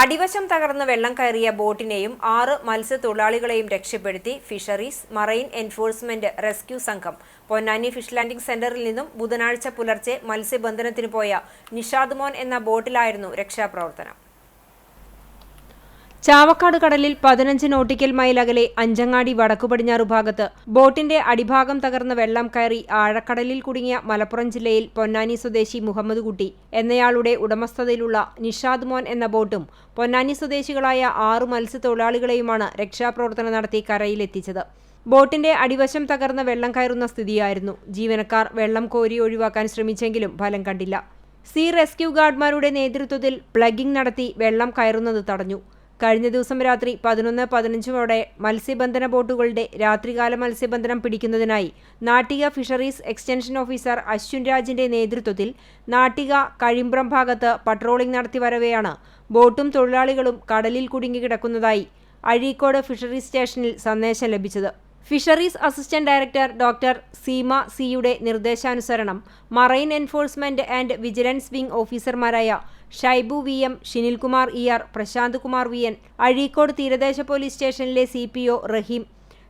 അടിവശം തകർന്ന് വെള്ളം കയറിയ ബോട്ടിനെയും ആറ് മത്സ്യത്തൊഴിലാളികളെയും രക്ഷപ്പെടുത്തി ഫിഷറീസ് മറൈൻ എൻഫോഴ്സ്മെന്റ് റെസ്ക്യൂ സംഘം. പൊന്നാനി ഫിഷ് ലാൻഡിംഗ് സെന്ററിൽ നിന്നും ബുധനാഴ്ച പുലർച്ചെ മത്സ്യബന്ധനത്തിന് പോയ നിഷാദ് മോൻ എന്ന ബോട്ടിലായിരുന്നു രക്ഷാപ്രവർത്തനം. ചാവക്കാട് കടലിൽ പതിനഞ്ച് നോട്ടിക്കൽ മൈൽ അകലെ അഞ്ചങ്ങാടി വടക്കു പടിഞ്ഞാറു ഭാഗത്ത് ബോട്ടിന്റെ അടിഭാഗം തകർന്ന് വെള്ളം കയറി ആഴക്കടലിൽ കുടുങ്ങിയ മലപ്പുറം ജില്ലയിൽ പൊന്നാനി സ്വദേശി മുഹമ്മദ് കുട്ടി എന്നയാളുടെ ഉടമസ്ഥതയിലുള്ള നിഷാദ് മോൻ എന്ന ബോട്ടും പൊന്നാനി സ്വദേശികളായ ആറു മത്സ്യത്തൊഴിലാളികളെയുമാണ് രക്ഷാപ്രവർത്തനം നടത്തി കരയിലെത്തിച്ചത്. ബോട്ടിന്റെ അടിവശം തകർന്ന് വെള്ളം കയറുന്ന സ്ഥിതിയായിരുന്നു. ജീവനക്കാർ വെള്ളം കോരി ഒഴിവാക്കാൻ ശ്രമിച്ചെങ്കിലും ഫലം കണ്ടില്ല. സീ റെസ്ക്യൂ ഗാർഡ്മാരുടെ നേതൃത്വത്തിൽ പ്ലഗിംഗ് നടത്തി വെള്ളം കയറുന്നത് തടഞ്ഞു. കഴിഞ്ഞ ദിവസം രാത്രി പതിനൊന്ന് പതിനഞ്ചോടെ മത്സ്യബന്ധന ബോട്ടുകളുടെ രാത്രികാല മത്സ്യബന്ധനം പിടിക്കുന്നതിനായി Nattika fisheries extension officer Ashwin രാജിന്റെ നേതൃത്വത്തിൽ നാട്ടിക കഴിമ്പ്രം ഭാഗത്ത് പട്രോളിംഗ് നടത്തി വരവെയാണ്. ബോട്ടും തൊഴിലാളികളും കടലിൽ കുടുങ്ങി കിടക്കുന്നതായി അഴീക്കോട് ഫിഷറീസ് സ്റ്റേഷനിൽ സന്ദേശം ലഭിച്ചത്. Fisheries assistant director doctor Seema സിയുടെ നിർദ്ദേശാനുസരണം marine enforcement and vigilance wing ഓഫീസർമാരായ Shaibu V M Shinilkumar E R Prashanth Kumar V N Azhikode തീരദേശ പോലീസ് സ്റ്റേഷനിലെ C P O Rahim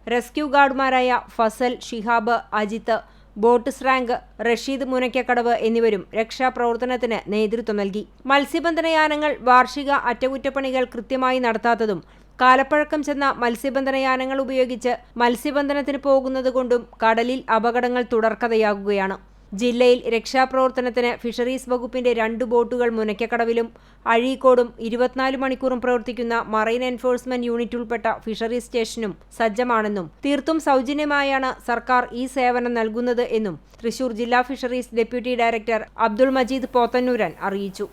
rescue ഗാർഡുമാരായ Fasal Shihab Ajith boat സ്രാങ്ക് റഷീദ് മുനയ്ക്കക്കടവ് എന്നിവരും രക്ഷാപ്രവർത്തനത്തിന് നേതൃത്വം നൽകി. മത്സ്യബന്ധനയാനങ്ങൾ വാർഷിക അറ്റകുറ്റപ്പണികൾ കൃത്യമായി നടത്താത്തതും കാലപ്പഴക്കം ചെന്ന മത്സ്യബന്ധന യാനങ്ങൾ ഉപയോഗിച്ച് മത്സ്യബന്ധനത്തിന് പോകുന്നതുകൊണ്ടും കടലിൽ അപകടങ്ങൾ തുടർക്കഥയാകുകയാണ്. ജില്ലയിൽ രക്ഷാപ്രവർത്തനത്തിന് ഫിഷറീസ് വകുപ്പിന്റെ രണ്ട് ബോട്ടുകൾ മുനയ്ക്കക്കടവിലും അഴീക്കോടും ഇരുപത്തിനാല് മണിക്കൂറും പ്രവർത്തിക്കുന്ന മറൈൻ എൻഫോഴ്സ്മെന്റ് യൂണിറ്റ് ഉൾപ്പെട്ട ഫിഷറീസ് സ്റ്റേഷനും സജ്ജമാണെന്നും തീർത്തും സൗജന്യമായാണ് സർക്കാർ ഈ സേവനം നൽകുന്നത് എന്നും തൃശൂർ ജില്ലാ fisheries deputy director Abdul Majeed Pothannooran അറിയിച്ചു.